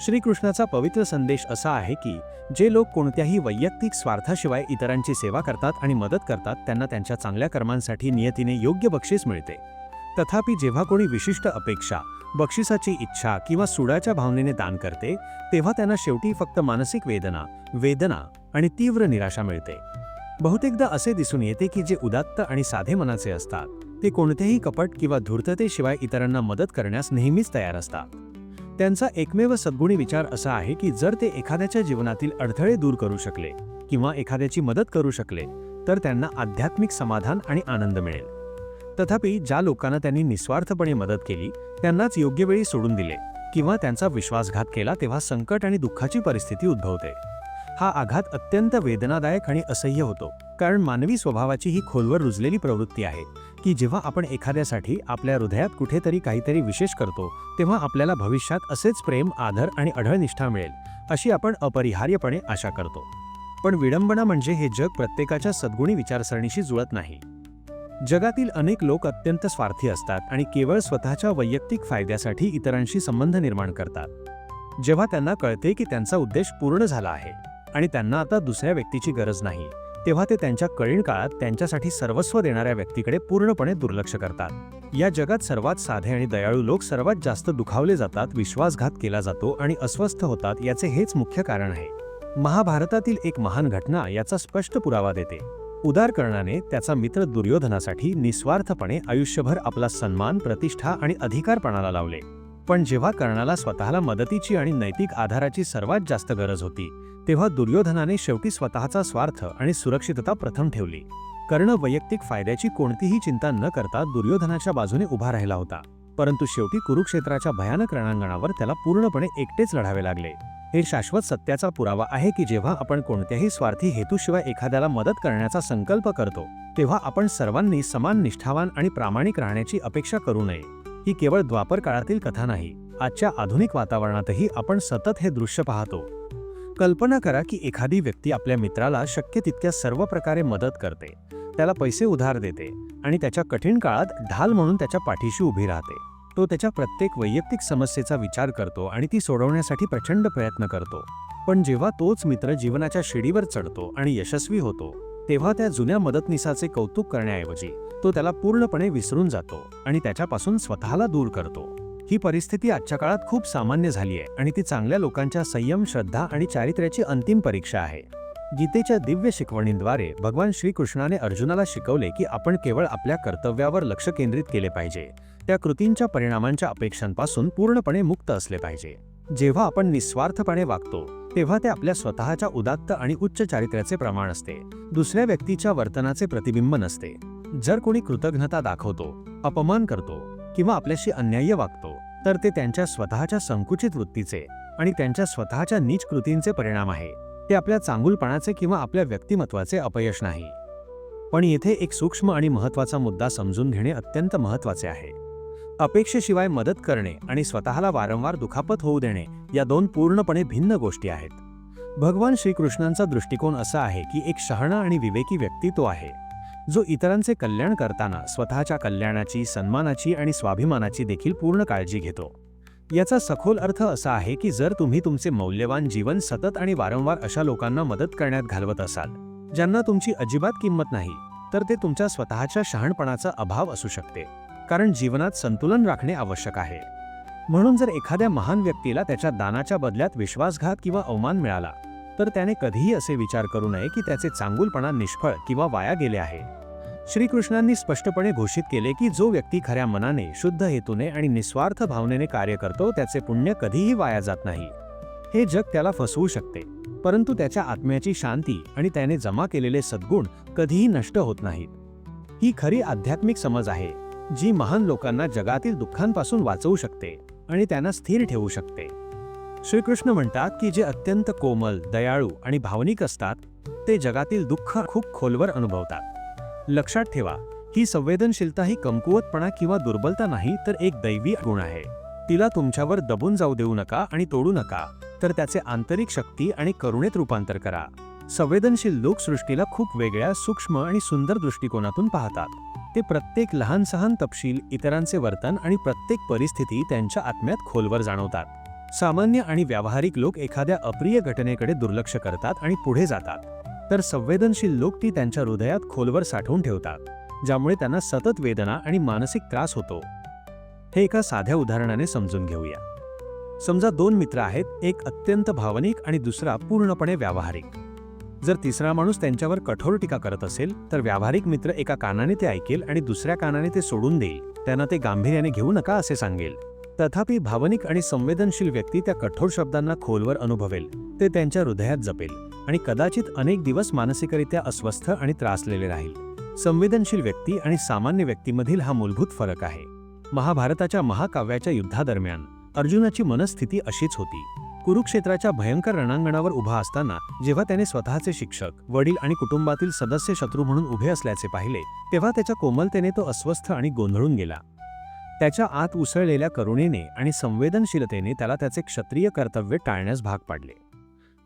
श्रीकृष्णाचा पवित्र संदेश असा आहे की जे लोक कोणत्याही वैयक्तिक स्वार्थाशिवाय इतरांची सेवा करतात आणि मदत करतात त्यांना त्यांच्या चांगल्या कर्मांसाठी नियतीने योग्य बक्षीस मिळते. तथापि जेव्हा कोणी विशिष्ट अपेक्षा बक्षिसाची इच्छा किंवा सुडाच्या भावनेने दान करते तेव्हा त्यांना शेवटी फक्त मानसिक वेदना वेदना आणि तीव्र निराशा मिळते. बहुतेकदा असे दिसून येते की जे उदात्त आणि साधे मनाचे असतात ते कोणतेही कपट किंवा धूर्ततेशिवाय इतरांना मदत करण्यास नेहमीच तयार असतात. त्यांचा एकमेव सद्गुणी विचार असा आहे की जर ते एखाद्याच्या जीवनातील अडथळे दूर करू शकले किंवा एखाद्याची मदत करू शकले तर त्यांना आध्यात्मिक समाधान आणि आनंद मिळेल. तथापि ज्या लोकांना त्यांनी निस्वार्थपणे मदत केली त्यांनाच योग्य वेळी सोडून दिले किंवा त्यांचा विश्वासघात केला तेव्हा संकट आणि दुःखाची परिस्थिती उद्भवते. हा आघात अत्यंत वेदनादायक आणि असह्य होतो कारण मानवी स्वभावाची ही खोलवर रुजलेली प्रवृत्ती आहे. की जेव्हा आपण एखाद्यासाठी आपल्या हृदयात कुठेतरी काहीतरी विशेष करतो तेव्हा आपल्याला भविष्यात असेच प्रेम आदर आणि अढळ मिळेल अशी आपण अपरिहार्यपणे आशा करतो. पण विडंबना म्हणजे हे जग प्रत्येकाच्या सद्गुणी विचारसरणीशी जुळत नाही. जगातील अनेक लोक अत्यंत स्वार्थी असतात आणि केवळ स्वतःच्या वैयक्तिक फायद्यासाठी इतरांशी संबंध निर्माण करतात. जेव्हा त्यांना कळते की त्यांचा उद्देश पूर्ण झाला आहे आणि त्यांना आता दुसऱ्या व्यक्तीची गरज नाही तेव्हा ते त्यांच्या कळीण काळात त्यांच्यासाठी सर्वस्व देणाऱ्या व्यक्तीकडे पूर्णपणे दुर्लक्ष करतात. या जगात सर्वात साधे आणि दयाळू लोक सर्वात जास्त दुखावले जातात विश्वासघात केला जातो आणि अस्वस्थ होतात याचे हेच मुख्य कारण आहे. महाभारतातील एक महान घटना याचा स्पष्ट पुरावा देते. उदारकर्णाने त्याचा मित्र दुर्योधनासाठी निस्वार्थपणे आयुष्यभर आपला सन्मान प्रतिष्ठा आणि अधिकारपणाला लावले. पण जेव्हा कर्णाला स्वतःला मदतीची आणि नैतिक आधाराची सर्वात जास्त गरज होती तेव्हा दुर्योधनाने शेवटी स्वतःचा स्वार्थ आणि सुरक्षितता प्रथम ठेवली. कर्ण वैयक्तिक फायद्याची कोणतीही चिंता न करता दुर्योधनाच्या बाजूने उभा राहिला होता. परंतु शेवटी कुरुक्षेत्राच्या भयानक रणांगणावर त्याला पूर्णपणे एकटेच लढावे लागले. हे शाश्वत सत्याचा पुरावा आहे की जेव्हा आपण कोणत्याही स्वार्थी हेतूशिवाय एखाद्याला मदत करण्याचा संकल्प करतो तेव्हा आपण सर्वांनी समान निष्ठावान आणि प्रामाणिक राहण्याची अपेक्षा करू नये. ही केवळ द्वापर काळातील कथा नाही आजच्या आधुनिक वातावरणातही आपण सतत हे दृश्य पाहतो. कल्पना करा की एखादी व्यक्ती आपल्या मित्राला शक्य तितक्या सर्व प्रकारे मदत करते. त्याला पैसे उधार देते आणि त्याच्या कठीण काळात ढाल म्हणून त्याच्या पाठीशी उभी राहते. तो त्याच्या प्रत्येक वैयक्तिक समस्येचा विचार करतो आणि ती सोडवण्यासाठी प्रचंड प्रयत्न करतो. पण जेव्हा तोच मित्र जीवनाच्या शिडीवर चढतो आणि यशस्वी होतो तेव्हा त्या जुन्या मदतनिसाचे कौतुक करण्याऐवजी तो त्याला पूर्णपणे विसरून जातो आणि त्याच्यापासून स्वतःला दूर करतो. ही परिस्थिती आजच्या काळात खूप सामान्य झाली आहे आणि ती चांगल्या लोकांच्या संयम श्रद्धा आणि चारित्र्याची अंतिम परीक्षा आहे. गीतेच्या दिव्य शिकवणींद्वारे भगवान श्रीकृष्णाने अर्जुनाला शिकवले की आपण केवळ आपल्या कर्तव्यावर लक्ष केंद्रित केले पाहिजे. त्या कृतींच्या परिणामांच्या अपेक्षांपासून पूर्णपणे मुक्त असले पाहिजे. जेव्हा आपण निस्वार्थपणे वागतो तेव्हा ते आपल्या स्वतःच्या उदात्त आणि उच्च चारित्र्याचे प्रमाण असते. दुसऱ्या व्यक्तीच्या वर्तनाचे प्रतिबिंब नसते. जर कोणी कृतज्ञता दाखवतो अपमान करतो किंवा आपल्याशी अन्याय्य वागतो तर ते त्यांच्या स्वतःच्या संकुचित वृत्तीचे आणि त्यांच्या स्वतःच्या नीच कृतींचे परिणाम आहे. ते आपल्या चांगुलपणाचे किंवा आपल्या व्यक्तिमत्वाचे अपयश नाही. पण येथे एक सूक्ष्म आणि महत्त्वाचा मुद्दा समजून घेणे अत्यंत महत्त्वाचे आहे. अपेक्षेशिवाय मदत करणे आणि स्वतःला वारंवार दुखापत होऊ देणे या दोन पूर्णपणे भिन्न गोष्टी आहेत. भगवान श्रीकृष्णांचा दृष्टिकोन असा आहे की एक शहाणा आणि विवेकी व्यक्ती तो आहे. जो इतरांचे कल्याण करताना स्वतःच्या कल्याणाची सन्मानाची आणि स्वाभिमानाची देखील पूर्ण काळजी घेतो. याचा सखोल अर्थ असा आहे की जर तुम्ही तुमचे मौल्यवान जीवन सतत आणि वारंवार अशा लोकांना मदत करण्यात घालवत असाल ज्यांना तुमची अजिबात किंमत नाही तर ते तुमच्या स्वतःच्या शहाणपणाचा अभाव असू शकते कारण जीवनात संतुलन राखणे आवश्यक आहे. म्हणून जर एखाद्या महान व्यक्तीला त्याच्या दानाच्या बदल्यात विश्वासघात किंवा अवमान मिळाला तर त्याने कधीही असे विचार करू नये की त्याचे चांगुलपणा निष्फळ किंवा वाया गेले आहे. श्रीकृष्णांनी स्पष्टपणे घोषित केले की जो व्यक्ती खऱ्या मनाने शुद्ध हेतूने आणि निस्वार्थ भावनेने कार्य करतो त्याचे पुण्य कधीही वाया जात नाही. हे जग त्याला फसवू शकते परंतु त्याच्या आत्म्याची शांती आणि त्याने जमा केलेले सद्गुण कधीही नष्ट होत नाहीत. ही खरी आध्यात्मिक समज आहे जी महान लोकांना जगातील दुःखांपासून वाचवू शकते आणि त्यांना स्थिर ठेवू शकते. श्रीकृष्ण म्हणतात की जे अत्यंत कोमल दयाळू आणि भावनिक असतात ते जगातील दुःख खूप खोलवर अनुभवतात. लक्षात ठेवा ही संवेदनशीलता ही कमकुवतपणा किंवा दुर्बलता नाही तर एक दैवी गुण आहे. तिला तुमच्यावर दबून जाऊ देऊ नका आणि तोडू नका तर त्याचे आंतरिक शक्ती आणि करुणेत रूपांतर करा. संवेदनशील लोक सृष्टीला खूप वेगळ्या सूक्ष्म आणि सुंदर दृष्टिकोनातून पाहतात. ते प्रत्येक लहान सहान तपशील इतरांचे वर्तन आणि प्रत्येक परिस्थिती त्यांच्या आत्म्यात खोलवर जाणवतात. सामान्य आणि व्यावहारिक लोक एखाद्या अप्रिय घटनेकडे दुर्लक्ष करतात आणि पुढे जातात. तर संवेदनशील लोक ती त्यांच्या हृदयात खोलवर साठवून ठेवतात ज्यामुळे त्यांना सतत वेदना आणि मानसिक त्रास होतो. हे एका साध्या उदाहरणाने समजून घेऊया. समजा दोन मित्र आहेत एक अत्यंत भावनिक आणि दुसरा पूर्णपणे व्यावहारिक. जर तिसरा माणूस त्यांच्यावर कठोर टीका करत असेल तर व्यावहारिक मित्र एका कानाने ते ऐकेल आणि दुसऱ्या कानाने ते सोडून देईल. त्यांना ते गांभीर्याने घेऊ नका असे सांगेल. तथापि भावनिक आणि संवेदनशील व्यक्ती त्या कठोर शब्दांना खोलवर अनुभवेल. ते त्यांच्या हृदयात जपेल आणि कदाचित अनेक दिवस मानसिकरित्या अस्वस्थ आणि त्रासलेले राहील. संवेदनशील व्यक्ती आणि सामान्य व्यक्तीमधील हा मूलभूत फरक आहे. महाभारताच्या महाकाव्याच्या युद्धादरम्यान अर्जुनाची मनस्थिती अशीच होती. कुरुक्षेत्राच्या भयंकर रणांगणावर उभा असताना जेव्हा त्याने स्वतःचे शिक्षक वडील आणि कुटुंबातील सदस्य शत्रू म्हणून उभे असल्याचे पाहिले तेव्हा त्याच्या कोमलतेने तो अस्वस्थ आणि गोंधळून गेला. त्याच्या आत उसळलेल्या करुणेने आणि संवेदनशीलतेने त्याला त्याचे क्षत्रिय कर्तव्य टाळण्यास भाग पाडले.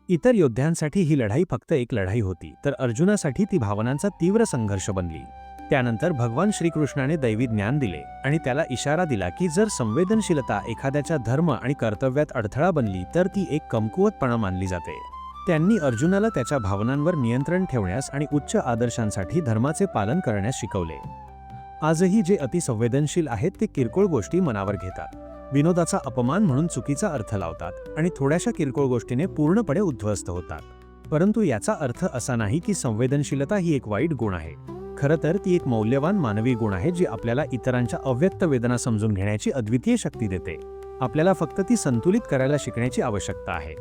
इतर योद्ध्यांसाठी ही लढाई फक्त एक लढाई होती तर अर्जुनासाठी ती भावनांचा तीव्र संघर्ष बनली. त्यानंतर भगवान श्रीकृष्णाने दैवी ज्ञान दिले आणि त्याला इशारा दिला की जर संवेदनशीलता एखाद्याच्या धर्म आणि कर्तव्यात अडथळा बनली तर ती एक कमकुवतपणा मानली जाते. त्यांनी अर्जुनाला त्याच्या भावनांवर नियंत्रण ठेवण्यास आणि उच्च आदर्शांसाठी धर्माचे पालन करण्यास शिकवले. आजही जे अतिसंवेदनशील आहेत ते किरकोळ गोष्टी मनावर घेतात. विनोदाचा अपमान म्हणून चुकीचा अर्थ लावतात आणि थोड्याशा किरकोळ गोष्टीने पूर्णपणे उद्ध्वस्त होतात. परंतु याचा अर्थ असा नाही की संवेदनशीलता ही एक वाईट गुण आहे. खरं तर ती एक मौल्यवान मानवी गुण आहे जी आपल्याला इतरांच्या अव्यक्त वेदना समजून घेण्याची अद्वितीय शक्ती देते. आपल्याला फक्त ती संतुलित करायला शिकण्याची आवश्यकता आहे.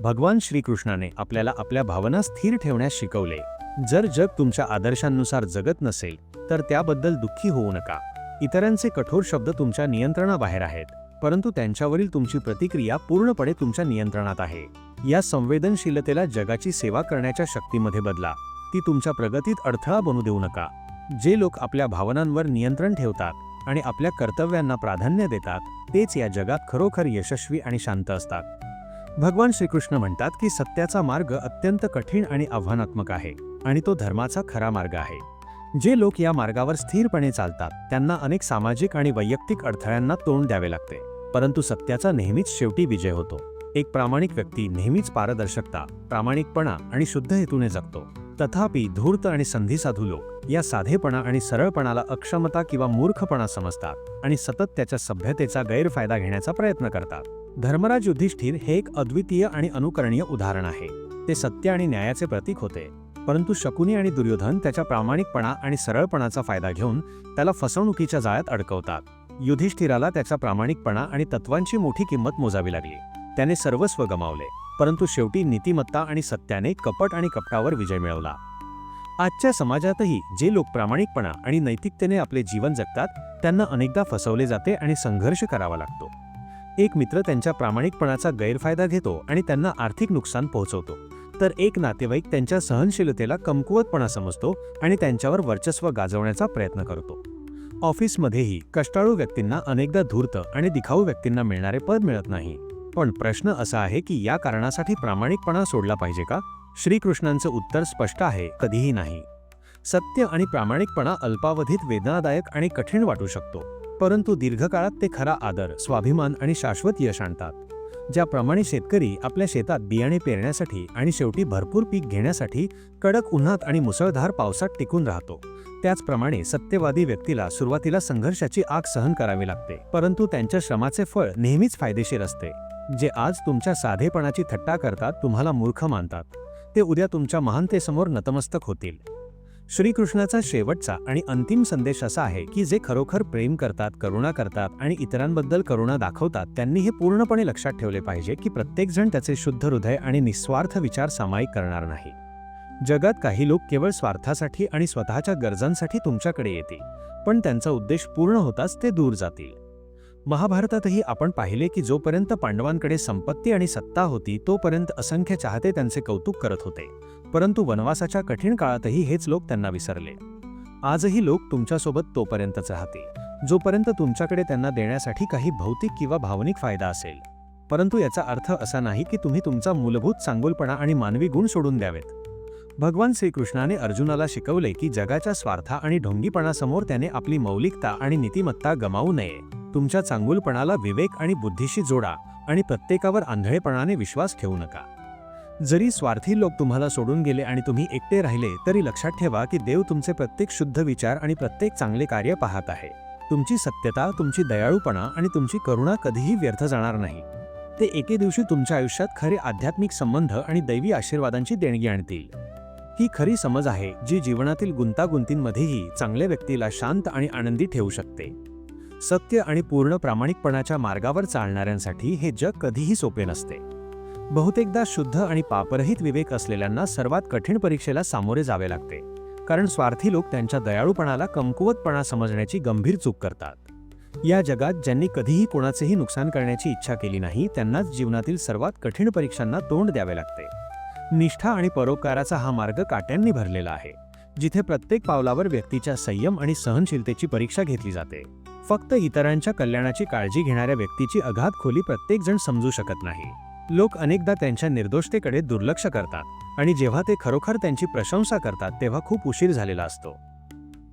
भगवान श्रीकृष्णाने आपल्याला आपल्या भावना स्थिर ठेवण्यास शिकवले. जर जग तुमच्या आदर्शांनुसार जगत नसेल तर त्याबद्दल दुःखी होऊ नका. इतरांचे कठोर शब्द तुमच्या नियंत्रणाबाहेर आहेत परंतु त्यांच्यावरील तुमची प्रतिक्रिया पूर्णपणे तुमच्या नियंत्रणात आहे. या संवेदनशीलतेला जगाची सेवा करण्याच्या शक्तीमध्ये बदला. ती तुमच्या प्रगतीत अडथळा बनू देऊ नका. जे लोक आपल्या भावनांवर नियंत्रण ठेवतात आणि आपल्या कर्तव्यांना प्राधान्य देतात तेच या जगात खरोखर यशस्वी आणि शांत असतात. भगवान श्रीकृष्ण म्हणतात की सत्याचा मार्ग अत्यंत कठीण आणि आव्हानात्मक आहे आणि तो धर्माचा खरा मार्ग आहे. जे लोक या मार्गावर स्थिरपणे चालतात त्यांना अनेक सामाजिक आणि वैयक्तिक अडथळ्यांना तोंड द्यावे लागते. परंतु सत्याचा नेहमीच शेवटी विजय होतो. एक प्रामाणिक व्यक्ती नेहमीच पारदर्शकता प्रामाणिकपणा आणि शुद्ध हेतूने जगतो. तथापि धूर्त आणि संधीसाधू लोक या साधेपणा आणि सरळपणाला अक्षमता किंवा मूर्खपणा समजतात आणि सतत त्याच्या सभ्यतेचा गैरफायदा घेण्याचा प्रयत्न करतात. धर्मराज युधिष्ठिर हे एक अद्वितीय आणि अनुकरणीय उदाहरण आहे. ते सत्य आणि न्यायाचे प्रतीक होते. परंतु शकुनी आणि दुर्योधन त्याच्या प्रामाणिकपणा आणि सरळपणाचा फायदा घेऊन त्याला फसवणुकीच्या जाळ्यात अडकवतात. युधिष्ठिराला त्याचा प्रामाणिकपणा आणि तत्वांची मोठी किंमत मोजावी लागली. त्याने सर्वस्व गमावले परंतु शेवटी नीतिमत्ता आणि सत्याने कपट आणि कपटावर विजय मिळवला. आजच्या समाजातही जे लोक प्रामाणिकपणा आणि नैतिकतेने आपले जीवन जगतात त्यांना अनेकदा फसवले जाते आणि संघर्ष करावा लागतो. एक मित्र त्यांच्या प्रामाणिकपणाचा गैरफायदा घेतो आणि त्यांना आर्थिक नुकसान पोहोचवतो. तर एक नातेवाईक त्यांच्या सहनशीलतेला कमकुवतपणा समजतो आणि त्यांच्यावर वर्चस्व गाजवण्याचा प्रयत्न करतो. ऑफिसमध्येही कष्टाळू व्यक्तींना अनेकदा धूर्त आणि दिखाऊ व्यक्तींना मिळणारे पद मिळत नाही. पण प्रश्न असा आहे की या कारणासाठी प्रामाणिकपणा सोडला पाहिजे का? श्रीकृष्णांचं उत्तर स्पष्ट आहे कधीही नाही. सत्य आणि प्रामाणिकपणा अल्पावधीत वेदनादायक आणि कठीण वाटू शकतो. परंतु दीर्घकाळात ते खरा आदर स्वाभिमान आणि शाश्वत यश आणतात. ज्याप्रमाणे शेतकरी आपल्या शेतात बियाणे पेरण्यासाठी आणि शेवटी भरपूर पीक घेण्यासाठी कडक उन्हात आणि मुसळधार पावसात टिकून राहतो. त्याचप्रमाणे सत्यवादी व्यक्तीला सुरुवातीला संघर्षाची आग सहन करावी लागते परंतु त्यांच्या श्रमाचे फळ नेहमीच फायदेशीर असते. जे आज तुमच्या साधेपणाची थट्टा करतात तुम्हाला मूर्ख मानतात. ते उद्या तुमच्या महानतेसमोर नतमस्तक होतील. श्रीकृष्णाचा शेवटचा आणि अंतिम संदेश असा आहे की जे खरोखर प्रेम करतात करुणा करतात आणि इतरांबद्दल करुणा दाखवतात त्यांनी हे पूर्णपणे लक्षात ठेवले पाहिजे की प्रत्येकजण त्याचे शुद्ध हृदय आणि निस्वार्थ विचार सामायिक करणार नाही. जगात काही लोक केवळ स्वार्थासाठी आणि स्वतःच्या गरजांसाठी तुमच्याकडे येतील पण त्यांचा उद्देश पूर्ण होताच ते दूर जातील. महाभारतातही आपण पाहिले की जोपर्यंत पांडवांकडे संपत्ती आणि सत्ता होती तोपर्यंत असंख्य चाहते त्यांचे कौतुक करत होते. परंतु वनवासाच्या कठीण काळातही हेच लोक त्यांना विसरले. आजही लोक तुमच्यासोबत तोपर्यंतच राहतील जोपर्यंत तुमच्याकडे त्यांना देण्यासाठी काही भौतिक किंवा भावनिक फायदा असेल. परंतु याचा अर्थ असा नाही की तुम्ही तुमचा मूलभूत चांगुलपणा आणि मानवी गुण सोडून द्यावेत. भगवान श्रीकृष्णाने अर्जुनाला शिकवले की जगाच्या स्वार्था आणि ढोंगीपणासमोर त्याने आपली मौलिकता आणि नीतिमत्ता गमावू नये. तुमच्या चांगुलपणाला विवेक आणि बुद्धीशी जोडा आणि प्रत्येकावर आंधळेपणाने विश्वास ठेवू नका. जरी स्वार्थी लोक तुम्हाला सोडून गेले आणि तुम्ही एकटे राहिले तरी लक्षात ठेवा की देव तुमचे प्रत्येक शुद्ध विचार आणि प्रत्येक चांगले कार्य पाहत आहे. तुमची सत्यता तुमची दयाळूपणा आणि तुमची करुणा कधीही व्यर्थ जाणार नाही. ते एके दिवशी तुमच्या आयुष्यात खरे आध्यात्मिक संबंध आणि दैवी आशीर्वादांची देणगी आणतील. ही खरी समज आहे जी जीवनातील गुंतागुंतींमध्येही चांगल्या व्यक्तीला शांत आणि आनंदी ठेवू शकते. सत्य आणि पूर्ण प्रामाणिकपणाच्या मार्गावर चालणाऱ्यांसाठी हे जग कधीही सोपे नसते. बहुतेकदा शुद्ध आणि पापरहित विवेक असलेल्यांना सर्वात कठीण परीक्षेला सामोरे जावे लागते कारण स्वार्थी लोक त्यांच्या दयाळूपणाला कमकुवतपणा समजण्याची गंभीर चूक करतात. या जगात ज्यांनी कधीही कोणाचेही नुकसान करण्याची इच्छा केली नाही त्यांनाच जीवनातील सर्वात कठीण परीक्षांना तोंड द्यावे लागते. निष्ठा आणि परोपकाराचा हा मार्ग काट्यांनी भरलेला आहे जिथे प्रत्येक पावलावर व्यक्तीच्या संयम आणि सहनशीलतेची परीक्षा घेतली जाते. फक्त इतरांच्या कल्याणाची काळजी घेणाऱ्या व्यक्तीची अगाध खोली प्रत्येकजण समजू शकत नाही. लोक अनेकदा त्यांच्या निर्दोषतेकडे दुर्लक्ष करतात आणि जेव्हा ते खरोखर त्यांची प्रशंसा करतात तेव्हा खूप उशीर झालेला असतो.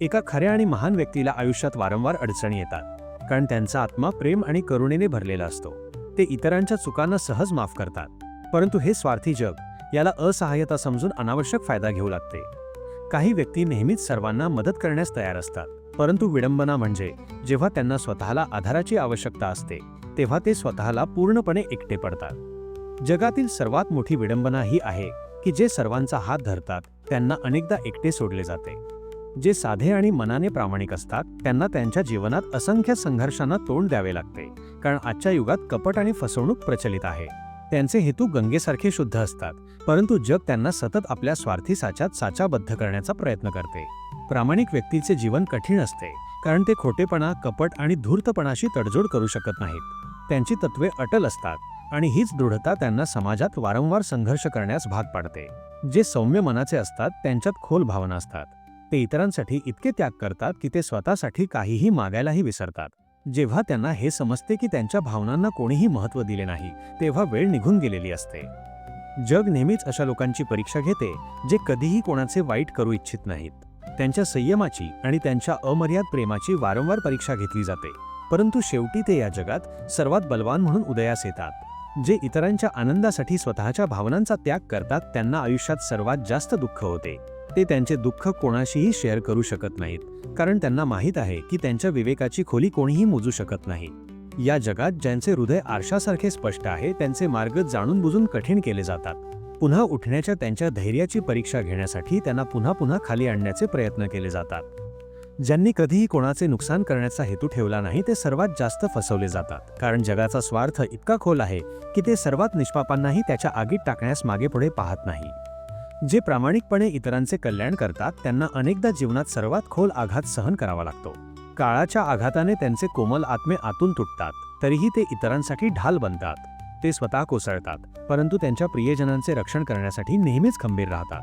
एका खऱ्या आणि महान व्यक्तीला आयुष्यात वारंवार अडचणी येतात कारण त्यांचा आत्मा प्रेम आणि करुणेने भरलेला असतो. ते इतरांच्या चुकांना सहज माफ करतात. परंतु हे स्वार्थी जग याला असहाय्यता समजून अनावश्यक फायदा घेऊ लागते. काही व्यक्ती नेहमीच सर्वांना मदत करण्यास तयार असतात परंतु विडंबना म्हणजे जेव्हा त्यांना स्वतःला आधाराची आवश्यकता असते तेव्हा ते स्वतःला पूर्णपणे एकटे पडतात. जगातील सर्वात मोठी विडंबना ही आहे की जे सर्वांचा हात धरतात त्यांना अनेकदा एकटे सोडले जाते. जे साधे आणि मनाने प्रामाणिक असतात त्यांना त्यांच्या जीवनात असंख्य संघर्षांना तोंड द्यावे लागते कारण आजच्या युगात कपट आणि फसवणूक प्रचलित आहे. त्यांचे हेतू गंगेसारखे शुद्ध असतात परंतु जग त्यांना सतत आपल्या स्वार्थी साच्यात साचाबद्ध करण्याचा प्रयत्न करते. प्रामाणिक व्यक्तीचे जीवन कठीण असते कारण ते खोटेपणा कपट आणि धूर्तपणाशी तडजोड करू शकत नाहीत. त्यांची तत्वे अटल असतात आणि हीच दृढता त्यांना समाजात वारंवार संघर्ष करण्यास भाग पाडते. जे सौम्य मनाचे असतात त्यांच्यात खोल भावना असतात. ते इतरांसाठी इतके त्याग करतात की ते स्वतःसाठी काहीही मागायलाही विसरतात. जेव्हा त्यांना हे समजते की त्यांच्या भावनांना कोणीही महत्त्व दिले नाही तेव्हा वेळ निघून गेलेली असते. जग नेहमीच अशा लोकांची परीक्षा घेते जे कधीही कोणाचे वाईट करू इच्छित नाहीत. त्यांच्या संयमाची आणि त्यांच्या अमर्याद प्रेमाची वारंवार परीक्षा घेतली जाते. परंतु शेवटी ते या जगात सर्वात बलवान म्हणून उदयास येतात. जे इतरांच्या आनंदासाठी स्वतःच्या भावनांचा त्याग करतात त्यांना आयुष्यात सर्वात जास्त दुःख होते. ते त्यांचे दुःख कोणाशीही शेअर करू शकत नाहीत. कारण त्यांना माहीत आहे की त्यांच्या विवेकाची खोली कोणीही मोजू शकत नाही. या जगात ज्यांचे हृदय आरशासारखे स्पष्ट आहे त्यांचे मार्ग जाणून बुजून कठीण केले जातात. पुन्हा उठण्याच्या त्यांच्या धैर्याची परीक्षा घेण्यासाठी त्यांना पुन्हा पुन्हा खाली आणण्याचे प्रयत्न केले जातात. ज्यांनी कधीही कोणाचे नुकसान करण्याचा हेतू ठेवला नाही ते सर्वात जास्त फसवले जातात. कारण जगाचा स्वार्थ इतका खोल आहे की ते सर्वात निष्पापांनाही त्याच्या आगीत टाकण्यास मागे पुढे पाहत नाही. जे प्रामाणिकपणे इतरांचे कल्याण करतात त्यांना अनेकदा जीवनात सर्वात खोल आघात सहन करावा लागतो. काळाच्या आघाताने त्यांचे कोमल आत्मे आतून तुटतात तरीही ते इतरांसाठी ढाल बनतात. ते स्वतः कोसळतात परंतु त्यांच्या प्रियजनांचे रक्षण करण्यासाठी नेहमीच खंबीर राहतात.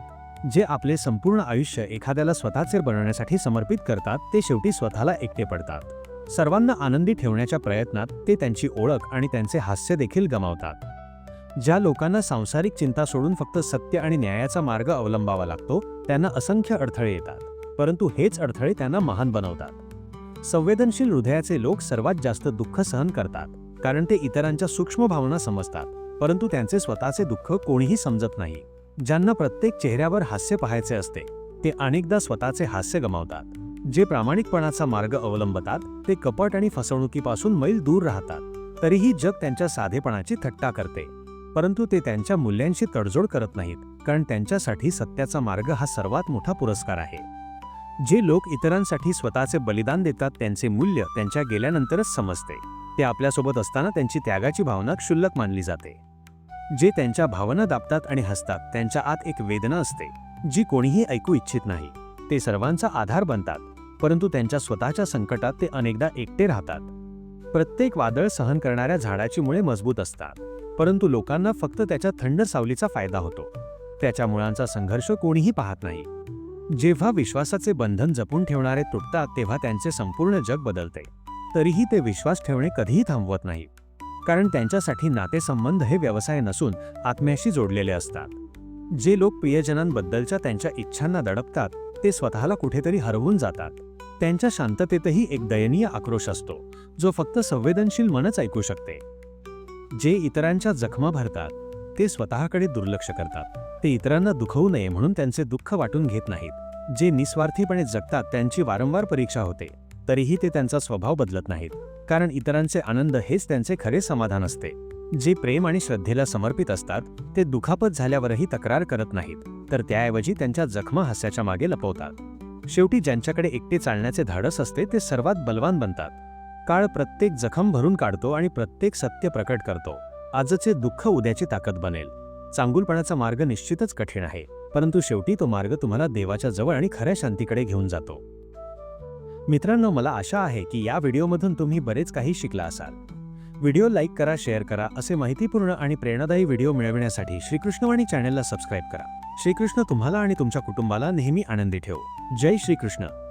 जे आपले संपूर्ण आयुष्य एखाद्याला स्वतःचे बनवण्यासाठी समर्पित करतात ते शेवटी स्वतःला एकटे पडतात. सर्वांना आनंदी ठेवण्याच्या प्रयत्नात ते त्यांची ओळख आणि त्यांचे हास्य देखील गमावतात. ज्या लोकांना सांसारिक चिंता सोडून फक्त सत्य आणि न्यायाचा मार्ग अवलंबावा लागतो त्यांना असंख्य अडथळे येतात. परंतु हेच अडथळे त्यांना महान बनवतात. संवेदनशील हृदयाचे लोक सर्वात जास्त दुःख सहन करतात कारण ते इतरांच्या सूक्ष्म भावना समजतात परंतु त्यांचे स्वतःचे दुःख कोणीही समजत नाही. ज्यांना प्रत्येक चेहऱ्यावर हास्य पाहायचे असते ते अनेकदा स्वतःचे हास्य गमावतात. जे प्रामाणिकपणाचा मार्ग अवलंबतात ते कपट आणि फसवणुकीपासून मैल दूर राहतात. तरीही जग त्यांच्या साधेपणाची थट्टा करते. परंतु ते त्यांच्या मूल्यांशी तडजोड करत नाहीत कारण त्यांच्यासाठी सत्याचा मार्ग हा सर्वात मोठा पुरस्कार आहे. जे लोक इतरांसाठी स्वतःचे बलिदान देतात त्यांचे मूल्य त्यांच्या गेल्यानंतरच समजते. ते आपल्यासोबत असताना त्यांची त्यागाची भावना क्षुल्लक मानली जाते. जे त्यांच्या भावना दाबतात आणि हसतात त्यांच्या आत एक वेदना असते जी कोणीही ऐकू इच्छित नाही. ते सर्वांचा आधार बनतात परंतु त्यांच्या स्वतःच्या संकटात ते अनेकदा एकटे राहतात. प्रत्येक वादळ सहन करणाऱ्या झाडाची मुळे मजबूत असतात. परंतु लोकांना फक्त त्याच्या थंड सावलीचा फायदा होतो. त्याच्या मुळांचा संघर्ष कोणीही पाहत नाही. जेव्हा विश्वासाचे बंधन जपून ठेवणारे तुटतात तेव्हा त्यांचे संपूर्ण जग बदलते. तरीही ते विश्वास ठेवणे कधीही थांबवत नाही. कारण त्यांच्यासाठी नातेसंबंध हे व्यवसाय नसून आत्म्याशी जोडलेले असतात. जे लोक प्रियजनांबद्दलच्या त्यांच्या इच्छांना दडपतात ते स्वतःला कुठेतरी हरवून जातात. त्यांच्या शांततेतही एक दयनीय आक्रोश असतो जो फक्त संवेदनशील मनच ऐकू शकते. जे इतरांच्या जखमा भरतात ते स्वतःकडे दुर्लक्ष करतात. ते इतरांना दुखवू नये म्हणून त्यांचे दुःख वाटून घेत नाहीत. जे निस्वार्थीपणे जगतात त्यांची वारंवार परीक्षा होते. तरीही ते त्यांचा स्वभाव बदलत नाहीत. कारण इतरांचे आनंद हेच त्यांचे खरे समाधान असते. जे प्रेम आणि श्रद्धेला समर्पित असतात ते दुखापत झाल्यावरही तक्रार करत नाहीत. तर त्याऐवजी त्यांच्या जखमा हास्याच्या मागे लपवतात. शेवटी ज्यांच्याकडे एकटे चालण्याचे धाडस असते ते सर्वात बलवान बनतात. काळ प्रत्येक जखम भरून काढतो आणि प्रत्येक सत्य प्रकट करतो. आजचे दुःख उद्याची ताकद बनेल. चांगुलपणाचा मार्ग निश्चितच कठीण आहे परंतु शेवटी तो मार्ग तुम्हाला देवाच्या जवळ आणि खऱ्या शांतीकडे घेऊन जातो. मित्रांनो मला आशा आहे की या व्हिडिओमधून तुम्ही बरेच काही शिकला असाल. व्हिडिओ लाईक करा शेअर करा असे माहितीपूर्ण आणि प्रेरणादायी व्हिडिओ मिळविण्यासाठी श्रीकृष्णवाणी चॅनेलला सबस्क्राईब करा. श्रीकृष्ण तुम्हाला आणि तुमच्या कुटुंबाला नेहमी आनंदी ठेव. जय श्रीकृष्ण.